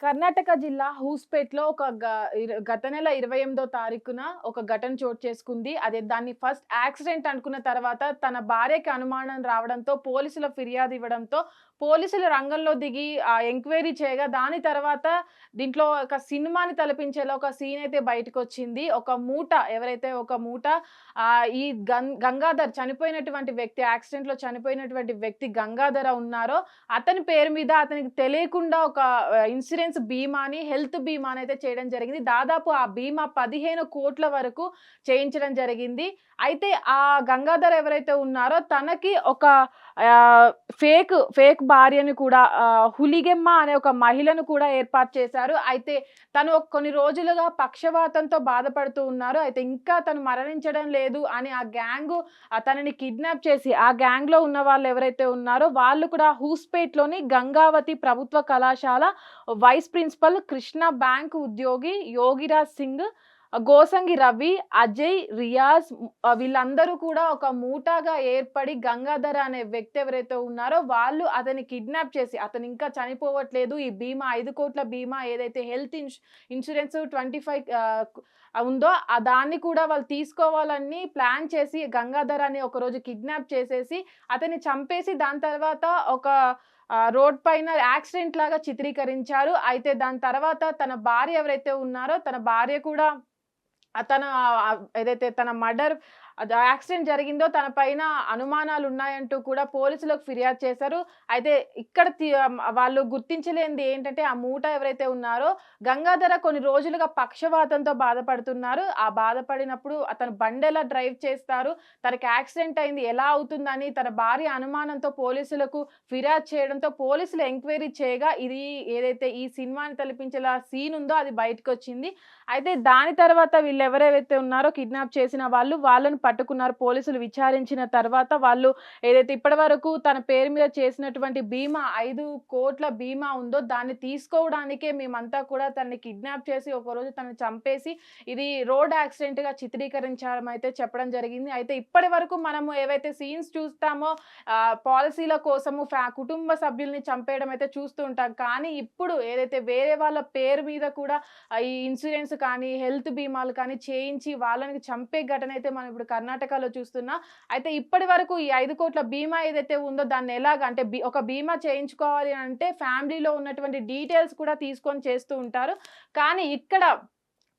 కర్ణాటక జిల్లా హూస్పేట్లో ఒక గ- గత నెల ఇరవై ఎనిమిదో తారీఖున ఒక ఘటన చోటు చేసుకుంది. అదే దాన్ని ఫస్ట్ యాక్సిడెంట్ అనుకున్న తర్వాత తన భార్యకి అనుమానం రావడంతో పోలీసుల ఫిర్యాదు ఇవ్వడంతో పోలీసులు రంగంలో దిగి ఆ ఎంక్వైరీ చేయగా దాని తర్వాత దీంట్లో ఒక సినిమాని తలపించేలా ఒక సీన్ అయితే బయటకు వచ్చింది ఒక మూట ఎవరైతే ఒక మూట ఈ గం గంగాధర్ చనిపోయినటువంటి వ్యక్తి యాక్సిడెంట్లో చనిపోయినటువంటి వ్యక్తి గంగాధర ఉన్నారో అతని పేరు మీద అతనికి తెలియకుండా ఒక ఇన్సూరెన్స్ బీమాని హెల్త్ బీమాని అయితే చేయడం జరిగింది. దాదాపు ఆ బీమా పదిహేను కోట్ల వరకు చేయించడం జరిగింది. అయితే ఆ గంగాధర్ ఎవరైతే ఉన్నారో తనకి ఒక ఫేక్ ఫేక్ భార్యను కూడా హులిగెమ్మ అనే ఒక మహిళను కూడా ఏర్పాటు చేశారు. అయితే తను కొన్ని రోజులుగా పక్షవాతంతో బాధపడుతూ ఉన్నారు. అయితే ఇంకా తను మరణించడం లేదు అని ఆ గ్యాంగ్ తనని కిడ్నాప్ చేసి ఆ గ్యాంగ్లో ఉన్న వాళ్ళు ఎవరైతే ఉన్నారో వాళ్ళు కూడా హూస్పేట్లోని గంగావతి ప్రభుత్వ కళాశాల వైస్ ప్రిన్సిపల్ కృష్ణ బ్యాంక్ ఉద్యోగి యోగిరాజ్ సింగ్ గోసంగి రవి అజయ్ రియాజ్ వీళ్ళందరూ కూడా ఒక మూటాగా ఏర్పడి గంగాధర అనే వ్యక్తి ఎవరైతే ఉన్నారో వాళ్ళు అతని కిడ్నాప్ చేసి అతను ఇంకా చనిపోవట్లేదు. ఈ బీమా ఐదు కోట్ల బీమా ఏదైతే హెల్త్ ఇన్సూరెన్స్ ట్వంటీ ఫైవ్ ఉందో ఆ దాన్ని కూడా వాళ్ళు తీసుకోవాలని ప్లాన్ చేసి గంగాధర్ అని ఒక రోజు కిడ్నాప్ చేసేసి అతన్ని చంపేసి దాని తర్వాత ఒక రోడ్ పైన యాక్సిడెంట్ లాగా చిత్రీకరించారు. అయితే దాని తర్వాత తన భార్య ఎవరైతే ఉన్నారో తన భార్య కూడా తన ఆ, ఏదైతే తన మర్డర్ అది యాక్సిడెంట్ జరిగిందో తన పైన అనుమానాలు ఉన్నాయంటూ కూడా పోలీసులకు ఫిర్యాదు చేశారు. అయితే ఇక్కడ వాళ్ళు గుర్తించలేనిది ఏంటంటే ఆ మూట ఎవరైతే ఉన్నారో గంగాధర కొన్ని రోజులుగా పక్షవాతంతో బాధపడుతున్నారు. ఆ బాధపడినప్పుడు అతను బండెలా డ్రైవ్ చేస్తారు? తనకి యాక్సిడెంట్ అయింది ఎలా అవుతుందని తన భార్య అనుమానంతో పోలీసులకు ఫిర్యాదు చేయడంతో పోలీసులు ఎంక్వైరీ చేయగా ఇది ఏదైతే ఈ సినిమాని తలపించేలా సీన్ ఉందో అది బయటకు వచ్చింది అయితే దాని తర్వాత వీళ్ళు ఎవరైతే ఉన్నారో కిడ్నాప్ చేసిన వాళ్ళు వాళ్ళను పట్టుకున్నారు. పోలీసులు విచారించిన తర్వాత వాళ్ళు ఏదైతే ఇప్పటి వరకు తన పేరు మీద చేసినటువంటి బీమా ఐదు కోట్ల బీమా ఉందో దాన్ని తీసుకోవడానికే మేమంతా కూడా తనని కిడ్నాప్ చేసి ఒక రోజు తనని చంపేసి ఇది రోడ్ యాక్సిడెంట్గా చిత్రీకరించడం అయితే చెప్పడం జరిగింది. అయితే ఇప్పటి వరకు మనము ఏవైతే సీన్స్ చూస్తామో పాలసీల కోసము ఫ్యా కుటుంబ సభ్యుల్ని చంపేయడం అయితే చూస్తూ ఉంటాం. కానీ ఇప్పుడు ఏదైతే వేరే వాళ్ళ పేరు మీద కూడా ఈ ఇన్సూరెన్స్ కానీ హెల్త్ బీమాలు కానీ చేయించి వాళ్ళని చంపే ఘటన అయితే మనం ఇప్పుడు కర్ణాటకలో చూస్తున్నా అయితే ఇప్పటి వరకు ఈ ఐదు కోట్ల బీమా ఏదైతే ఉందో దాన్ని ఎలాగ అంటే ఒక బీమా చేయించుకోవాలి అంటే ఫ్యామిలీలో ఉన్నటువంటి డీటెయిల్స్ కూడా తీసుకొని చేస్తూ ఉంటారు. కానీ ఇక్కడ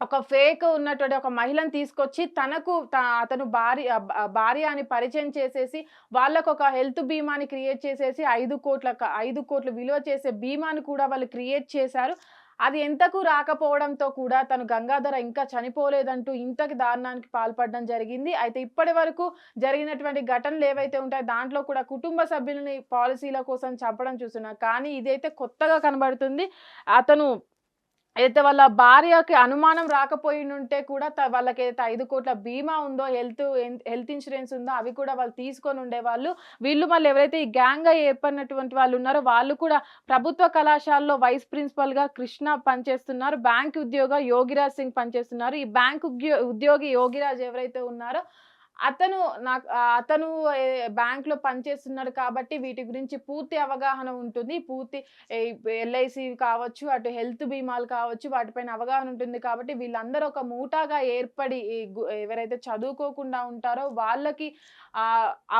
ఒక ఫేక్ ఉన్నటువంటి ఒక మహిళను తీసుకొచ్చి తనకు త- అతను భార్య భార్య అని పరిచయం చేసేసి వాళ్ళకు ఒక హెల్త్ బీమాని క్రియేట్ చేసేసి ఐదు కోట్ల ఐదు కోట్లు విలువ చేసే బీమాని కూడా వాళ్ళు క్రియేట్ చేశారు. అది ఎంతకు రాకపోవడంతో కూడా తను గంగాధర ఇంకా చనిపోలేదంటూ ఇంతకి దారుణానికి పాల్పడడం జరిగింది. అయితే ఇప్పటి వరకు జరిగినటువంటి ఘటనలు ఏవైతే ఉంటాయో దాంట్లో కూడా కుటుంబ సభ్యులని పాలసీల కోసం చంపడం చూస్తున్నాం. కానీ ఇదైతే కొత్తగా కనబడుతుంది. అతను అయితే వాళ్ళ భార్యకి అనుమానం రాకపోయినుంటే కూడా వాళ్ళకి ఏదైతే ఐదు కోట్ల బీమా ఉందో హెల్త్ హెల్త్ ఇన్సూరెన్స్ ఉందో అవి కూడా వాళ్ళు తీసుకొని ఉండేవాళ్ళు. వీళ్ళు మళ్ళీ ఎవరైతే ఈ గ్యాంగ్గా ఏర్పడినటువంటి వాళ్ళు ఉన్నారో వాళ్ళు కూడా ప్రభుత్వ కళాశాలలో వైస్ ప్రిన్సిపల్గా కృష్ణ పనిచేస్తున్నారు. బ్యాంక్ ఉద్యోగ యోగిరాజ్ సింగ్ పనిచేస్తున్నారు. ఈ బ్యాంక్ ఉద్యోగి యోగిరాజ్ ఎవరైతే ఉన్నారో అతను నాకు అతను బ్యాంక్లో పనిచేస్తున్నాడు కాబట్టి వీటి గురించి పూర్తి అవగాహన ఉంటుంది. పూర్తి ఎల్ఐసి కావచ్చు అటు హెల్త్ బీమాలు కావచ్చు వాటిపైన అవగాహన ఉంటుంది కాబట్టి వీళ్ళందరూ ఒక మూటాగా ఏర్పడి ఎవరైతే చదువుకోకుండా ఉంటారో వాళ్ళకి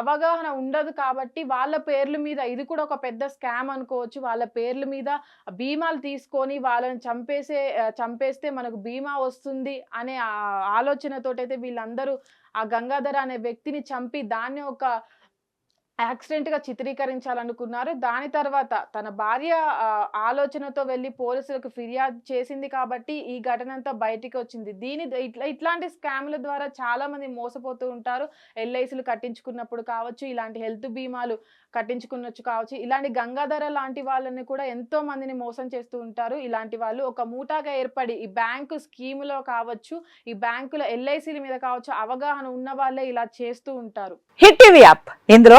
అవగాహన ఉండదు కాబట్టి వాళ్ళ పేర్ల మీద ఇది కూడా ఒక పెద్ద స్కామ్ అనుకోవచ్చు. వాళ్ళ పేర్ల మీద బీమాలు తీసుకొని వాళ్ళని చంపేసే చంపేస్తే మనకు బీమా వస్తుంది అనే ఆలోచనతోటైతే వీళ్ళందరూ ఆ గంగాధర అనే వ్యక్తిని చంపి దాన్ని ఒక యాక్సిడెంట్గా చిత్రీకరించాలనుకున్నారు. దాని తర్వాత తన భార్య ఆలోచనతో వెళ్ళి పోలీసులకు ఫిర్యాదు చేసింది కాబట్టి ఈ ఘటన అంతా బయటికి వచ్చింది. దీని ఇట్లా ఇట్లాంటి స్కామ్ల ద్వారా చాలా మంది మోసపోతూ ఉంటారు. ఎల్ఐసీలు కట్టించుకున్నప్పుడు కావచ్చు ఇలాంటి హెల్త్ బీమాలు కట్టించుకున్నచ్చు కావచ్చు. ఇలాంటి గంగాధర లాంటి వాళ్ళని కూడా ఎంతో మందిని మోసం చేస్తూ ఉంటారు. ఇలాంటి వాళ్ళు ఒక మూటాగా ఏర్పడి ఈ బ్యాంకు స్కీములో కావచ్చు ఈ బ్యాంకుల ఎల్ఐసీల మీద కావచ్చు అవగాహన ఉన్న వాళ్ళే ఇలా చేస్తూ ఉంటారు. Hit TV app. ఇందులో